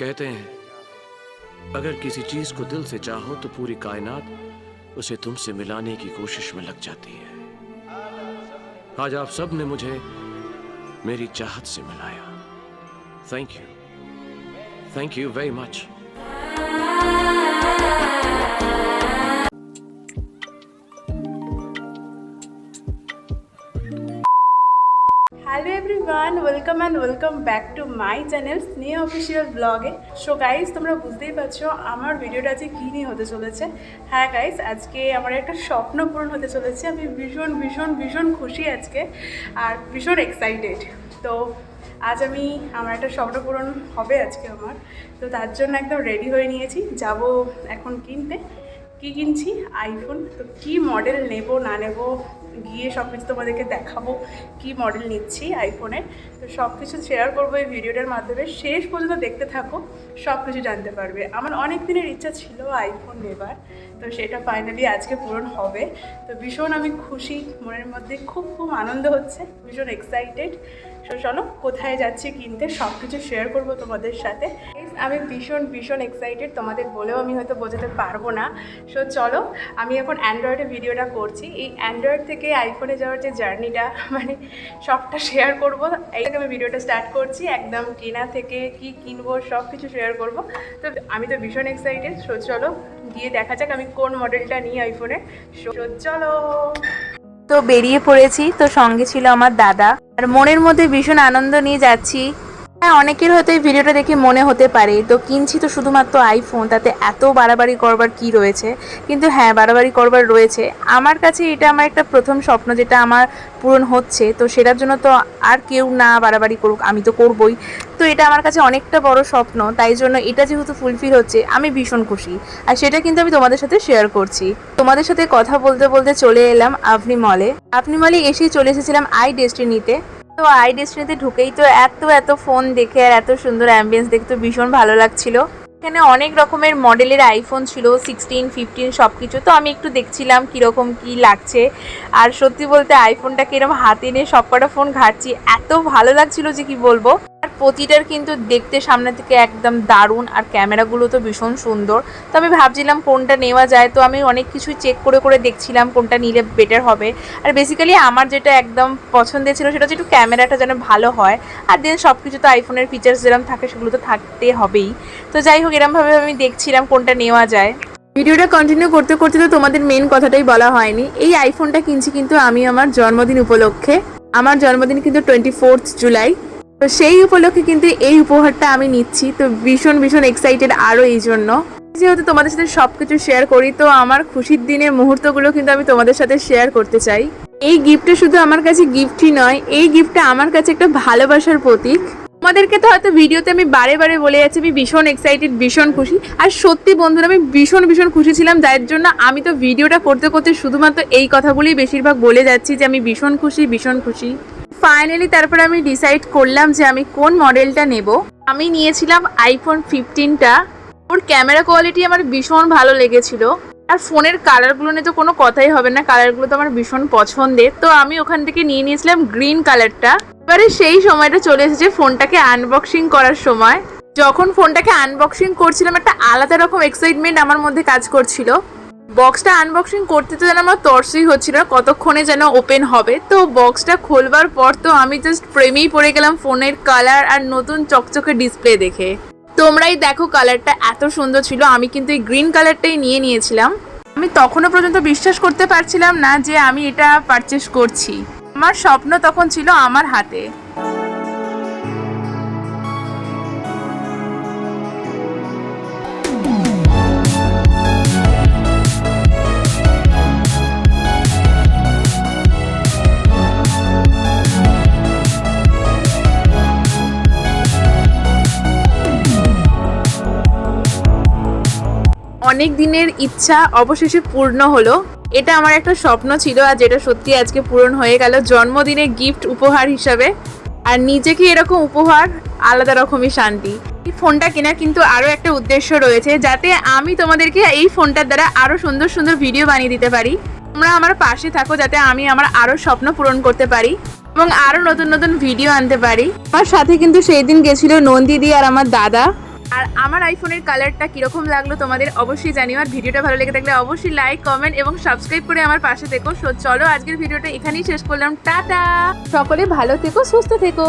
कहते हैं, अगर किसी चीज़ को दिल से चाहो तो पूरी कायनात उसे तुमसे मिलाने की कोशिश में लग जाती है। आज आप सबने मुझे मेरी चाहत से मिलाया। Thank you thank you very much welcome and welcome back to my channel Sneha official ব্লগে সো গাইজ তোমরা বুঝতেই পারছ, আমার ভিডিওটা আজকে কী নিয়ে হতে চলেছে? হ্যাঁ গাইজ আজকে আমার একটা স্বপ্ন পূরণ হতে চলেছে। আমি ভীষণ ভীষণ ভীষণ খুশি আজকে আর ভীষণ এক্সাইটেড তো আজ আমি, আমার একটা স্বপ্ন পূরণ হবে আজকে আমার। তো তার জন্য একদম রেডি হয়ে নিয়েছি। যাব এখন কিনতে। কি কিনছি? আইফোন তো কি মডেল নেব, না নেব, গিয়ে সব কিছু তোমাদেরকে দেখাবো কি মডেল নিচ্ছি আইফোনের তো সব কিছু শেয়ার করব এই ভিডিওটার মাধ্যমে। শেষ পর্যন্ত দেখতে থাকো, সব কিছু জানতে পারবে। আমার অনেক দিনের ইচ্ছা ছিল আইফোন নেবার, তো সেটা ফাইনালি আজকে পূরণ হবে। তো ভীষণ আমি খুশি, মনের মধ্যে খুব খুব আনন্দ হচ্ছে, ভীষণ এক্সাইটেড সো চলো, কোথায় যাচ্ছি কিনতে, সব কিছু শেয়ার করব তোমাদের সাথে। আমি ভীষণ ভীষণ এক্সাইটেড তোমাদের বলেও আমি হয়তো বোঝাতে পারব না। সো চলো, আমি এখন অ্যান্ড্রয়েডে ভিডিওটা করছি। এই অ্যান্ড্রয়েড থেকে আইফোনে যাওয়ার যে জার্নিটা মানে সবটা শেয়ার করব। এই আমি ভিডিওটা স্টার্ট করছি। একদম কেনা থেকে কি কিনবো সব কিছু শেয়ার করব। তো আমি তো ভীষণ এক্সাইটেড সো চলো, গিয়ে দেখা যাক আমি কোন মডেলটা নিই আইফোনে সো চলো। তো বেরিয়ে পড়েছি। তো সঙ্গে ছিল আমার দাদা। আর মনের মধ্যে ভীষণ আনন্দ নিয়ে যাচ্ছি। হ্যাঁ অনেকের হয়তো এই ভিডিওটা দেখে মনে হতে পারে। তো কিনছি তো শুধুমাত্র আইফোন তাতে এত বাড়াবাড়ি করবার কি রয়েছে? কিন্তু হ্যাঁ বাড়াবাড়ি করবার রয়েছে। আমার কাছে এটা আমার একটা প্রথম স্বপ্ন যেটা আমার পূরণ হচ্ছে। তো সেটার জন্য তো আর কেউ না বাড়াবাড়ি করুক, আমি তো করবই। তো এটা আমার কাছে অনেকটা বড় স্বপ্ন। তাই জন্য এটা যেহেতু ফুলফিল হচ্ছে, আমি ভীষণ খুশি। আর সেটা কিন্তু আমি তোমাদের সাথে শেয়ার করছি। তোমাদের সাথে কথা বলতে বলতে চলে এলাম আপনি মলে আপনি মলে এসেই চলে এসেছিলাম আই ডেস্টিনিতে তো আই ডেস্টিনিতে ঢুকেই তো এত এত ফোন দেখে আর এত সুন্দর অ্যাম্বিয়েন্স দেখে তো ভীষণ ভালো লাগছিল। এখানে অনেক রকমের মডেলের আইফোন ছিল সিক্সটিন ফিফটিন সব কিছু তো আমি একটু দেখছিলাম কীরকম কি লাগছে। আর সত্যি বলতে আইফোনটাকে এরকম হাতে নিয়ে সব কটা ফোন ঘাটছি, এত ভালো লাগছিল যে কি বলব। আর প্রতিটার কিন্তু দেখতে সামনে থেকে একদম দারুণ আর ক্যামেরাগুলো তো ভীষণ সুন্দর। তো আমি ভাবছিলাম কোনটা নেওয়া যায়, তো আমি অনেক কিছুই চেক করে করে দেখছিলাম কোনটা নিলে বেটার হবে। আর বেসিক্যালি আমার যেটা একদম পছন্দের ছিল সেটা হচ্ছে একটু ক্যামেরাটা যেন ভালো হয়। আর দেন সব কিছু তো আইফোনের ফিচার্স যেরকম থাকে সেগুলো তো থাকতে হবেই। তো যাই হোক, এরমভাবে আমি দেখছিলাম কোনটা নেওয়া যায়। ভিডিওটা কন্টিনিউ করতে করতে তো তোমাদের মেন কথাটাই বলা হয়নি। এই আইফোনটা কিনছি কিন্তু আমি আমার জন্মদিন উপলক্ষে। আমার জন্মদিন কিন্তু টোয়েন্টি ফোর্থ জুলাই তো সেই উপলক্ষে কিন্তু এই উপহারটা আমি নিচ্ছি। তো ভীষণ ভীষণ এক্সাইটেড আরও এই জন্য। যেহেতু তোমাদের সাথে সব কিছু শেয়ার করি, তো আমার খুশির দিনের মুহূর্তগুলো কিন্তু আমি তোমাদের সাথে শেয়ার করতে চাই। এই গিফটটা শুধু আমার কাছে গিফটই নয়, এই গিফটটা আমার কাছে একটা ভালোবাসার প্রতীক। তোমাদেরকে তো হয়তো ভিডিওতে আমি বারে বারে বলে যাচ্ছি, আমি ভীষণ এক্সাইটেড ভীষণ খুশি। আর সত্যি বন্ধুরা, আমি ভীষণ ভীষণ খুশি ছিলাম, যার জন্য আমি তো ভিডিওটা করতে করতে শুধুমাত্র এই কথাগুলোই বেশিরভাগ বলে যাচ্ছি যে আমি ভীষণ খুশি ভীষণ খুশি। ফাইনালি তারপরে আমি ডিসাইড করলাম যে আমি কোন মডেলটা নেব। আমি নিয়েছিলাম আইফোন ফিফটিনটা ওর ক্যামেরা কোয়ালিটি আমার ভীষণ ভালো লেগেছিল। আর ফোনের কালারগুলো নিয়ে তো কোনো কথাই হবে না কালারগুলো তো আমার ভীষণ পছন্দের। তো আমি ওখান থেকে নিয়ে নিয়েছিলাম গ্রিন কালারটা এবারে সেই সময়টা চলে এসেছে ফোনটাকে আনবক্সিং করার সময়। যখন ফোনটাকে আনবক্সিং করছিলাম, একটা আলাদা রকম এক্সাইটমেন্ট আমার মধ্যে কাজ করছিল। বক্সটা আনবক্সিং করতে তো যেন আমার তর্সই হচ্ছিল কতক্ষণে যেন ওপেন হবে। তো বক্সটা খোলবার পর তো আমি জাস্ট প্রেমেই পড়ে গেলাম ফোনের কালার আর নতুন চকচকে ডিসপ্লে দেখে। তোমরাই দেখো কালারটা এত সুন্দর ছিল, আমি কিন্তু এই গ্রিন কালারটাই নিয়ে নিয়েছিলাম। আমি তখনও পর্যন্ত বিশ্বাস করতে পারছিলাম না যে আমি এটা পারচেস করছি। আমার স্বপ্ন তখন ছিল আমার হাতে। অনেক দিনের ইচ্ছা অবশেষে পূর্ণ হলো। এটা আমার একটা স্বপ্ন ছিল আর যেটা সত্যি আজকে পূরণ হয়ে গেল জন্মদিনে গিফট উপহার হিসাবে। আর নিজেকে এরকম উপহার, আলাদা রকমই শান্তি। এই ফোনটা কেনার কিন্তু আরও একটা উদ্দেশ্য রয়েছে যাতে আমি তোমাদেরকে এই ফোনটার দ্বারা আরও সুন্দর সুন্দর ভিডিও বানিয়ে দিতে পারি। তোমরা আমার পাশে থাকো যাতে আমি আমার আরও স্বপ্ন পূরণ করতে পারি এবং আরও নতুন নতুন ভিডিও আনতে পারি। আমার সাথে কিন্তু সেই দিন গেছিল নন্দিদি আর আমার দাদা। আর আমার আইফোনের কালারটা কীরকম লাগল তোমাদের অবশ্যই জানিও, আর ভিডিওটা ভালো লেগে থাকলে অবশ্যই লাইক কমেন্ট এবং সাবস্ক্রাইব করে আমার পাশে থেকো। সো চলো আজকের ভিডিওটা এখানেই শেষ করলাম। টাটা! সকলে ভালো থেকো, সুস্থ থেকো।